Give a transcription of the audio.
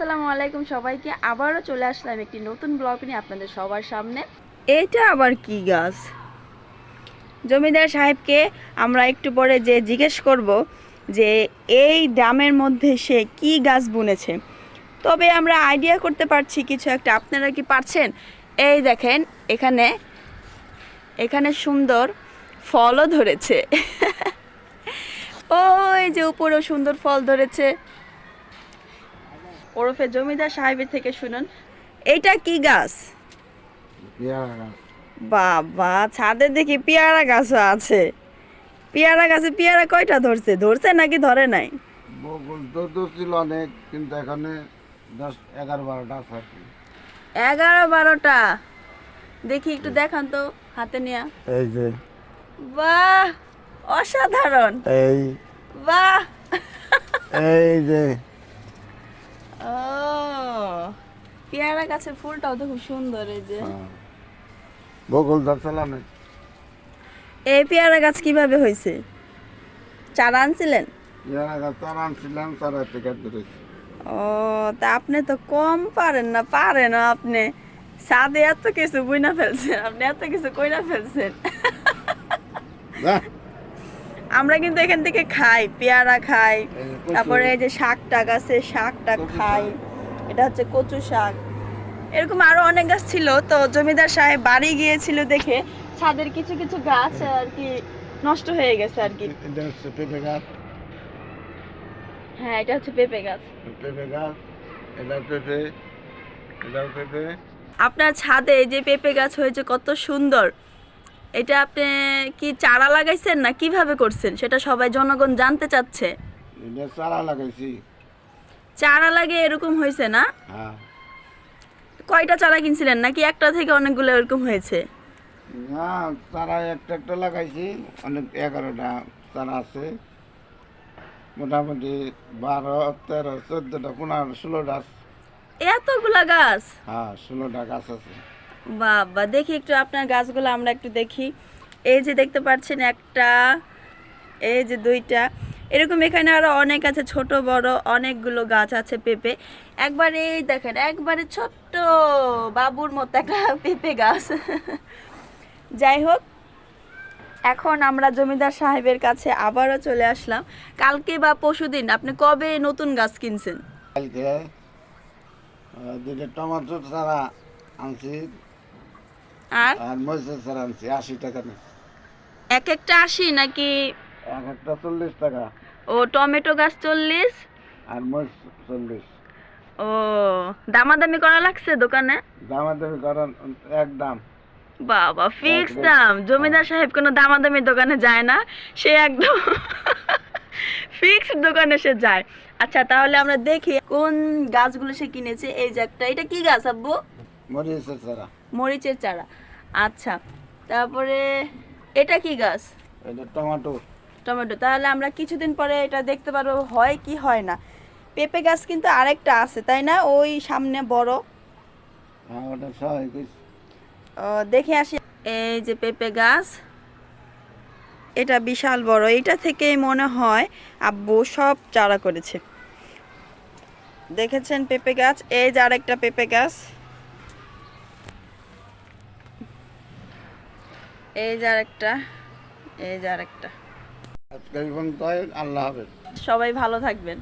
আসসালামু আলাইকুম সবাইকে। আবারও চলে আসলাম একটি নতুন ব্লগ নিয়ে আপনাদের সবার সামনে। এটা আবার কি গাছ? জমিদার সাহেবকে আমরা একটু পরে যে জিজ্ঞেস করব যে এই ড্রামের মধ্যে সে কি গাছ বুনেছে। তবে আমরা আইডিয়া করতে পারছি কিছু একটা। আপনারা কি পারছেন? এই দেখেন, এখানে এখানে সুন্দর ফলও ধরেছে। ওই যে উপরেও সুন্দর ফল ধরেছে। ওরফে জমিদার সাহেবের থেকে শুনুন। এইটা কি গাছ? বাবা ছাদে দেখি পেয়ারা গাছও আছে। পেয়ারা গাছে পেয়ারা কয়টা ধরছে? ধরছে নাকি ধরে নাই? ছিল অনেক কিন্তু এখানে দশ এগারো বারোটা আছে এগারো বারোটা? দেখি একটু দেখান তো হাতে নিয়ে। এই যে। বাহ অসাধারণ। এই। বাহ। এই যে। ও পেয়ারা গাছের ফুলটাও তো খুব সুন্দর এই যে। হ্যাঁ। বকুল এই পেয়ারা গাছ কীভাবে হয়েছে? চারা আনছিলেন? পেয়ারা গাছ চারা আনছিলাম চারা থেকে ধরেছি ও তা আপনি তো কম পারেন না পারেন আপনি। সাদে এত কিছু বুইনা ফেলছেন আপনি এত কিছু কইনা ফেলছেন! আমরা কিন্তু এখান থেকে খাই পেয়ারা খাই। তারপরে এই যে শাক টাক আছে শাক। টাক খাই এটা হচ্ছে কচু শাক। এরকম আরও অনেক গাছ ছিল তো জমিদার সাহেব বাড়ি গিয়েছিল দেখে ছাদের কিছু কিছু গাছ আর কি নষ্ট হয়ে গেছে আর কি এটা হচ্ছে পেঁপে গাছ। হ্যাঁ এটা হচ্ছে পেঁপে গাছ। পেঁপে গাছ এটা পেঁপে এটাও পেঁপে। আপনার ছাদে যে পেঁপে গাছ হয়েছে কত সুন্দর। এটা আপনি কি চারা লাগাইছেন না কীভাবে করছেন? সেটা সবাই জনগণ জানতে চাচ্ছে। এটা চারা লাগাইছি। চারা লাগে এরকম হয়েছে না? হ্যাঁ। কয়টা চারা কিনছিলেন? নাকি একটা থেকে অনেকগুলো এরকম হয়েছে? না চারা একটা একটা লাগাইছি। অনেক এগারোটা চারা আছে। মোটামুটি বারো তেরো চোদ্দোটা পনেরো ষোলোটা। এতগুলা গাছ? হ্যাঁ ষোলোটা গাছ আছে। বাবা, দেখি একটু আপনার গাছগুলো আমরা একটু দেখি। এই যে দেখতে পাচ্ছেন একটা, এই যে দুইটা। এরকম এখানে আরও অনেক আছে, ছোট, বড়, অনেকগুলো গাছ আছে পেঁপে। একবার এই দেখেন, একবারে ছোট্ট বাবুর মতো একটা পেঁপে গাছ। যাই হোক, এখন আমরা জমিদার সাহেবের কাছে আবারও চলে আসলাম। কালকে বা পরশুদিন আপনি কবে নতুন গাছ কিনছেন? কালকে দুইটা টমেটো চারা আনছি। আর? আর মরিচের চারা আনছি আশি টাকা নিয়ে এক একটা আশি নাকি? এক একটা চল্লিশ টাকা। ও টমেটো গাছ চল্লিশ? আর মরিচ চল্লিশ। ও দামাদামি করা লাগছে দোকানে? দামাদামি করেন এক দাম। বাবা ফিক্স দাম। জমিদার সাহেব কোনো দামাদামি দোকানে যায় না সে একদম ফিক্স দোকানে সে যায়। আচ্ছা তাহলে আমরা দেখি কোন গাছগুলো সে কিনেছে। এই যে একটা এটা কি গাছ আব্বু? মরিচের চারা। মরিচের চারা। আচ্ছা তারপরে এটা কি গাছ? এটা টমেটো। টমেটো। তাহলে আমরা কিছুদিন পরে এটা দেখতে পারব হয় কি হয় না। পেঁপে গাছ কিন্তু আরেকটা আছে তাই না? ওই সামনে বড়। হ্যাঁ দেখে আসি। এই যে পেঁপে গাছ এটা বিশাল বড়। এটা থেকেই মনে হয় আব্বু সব চারা করেছে। দেখেছেন পেঁপে গাছ? এই যে আরেকটা পেঁপে গাছ। এই যে আরেকটা এই যে আরেকটা। আল্লাহ হাফেজ। সবাই ভালো থাকবেন।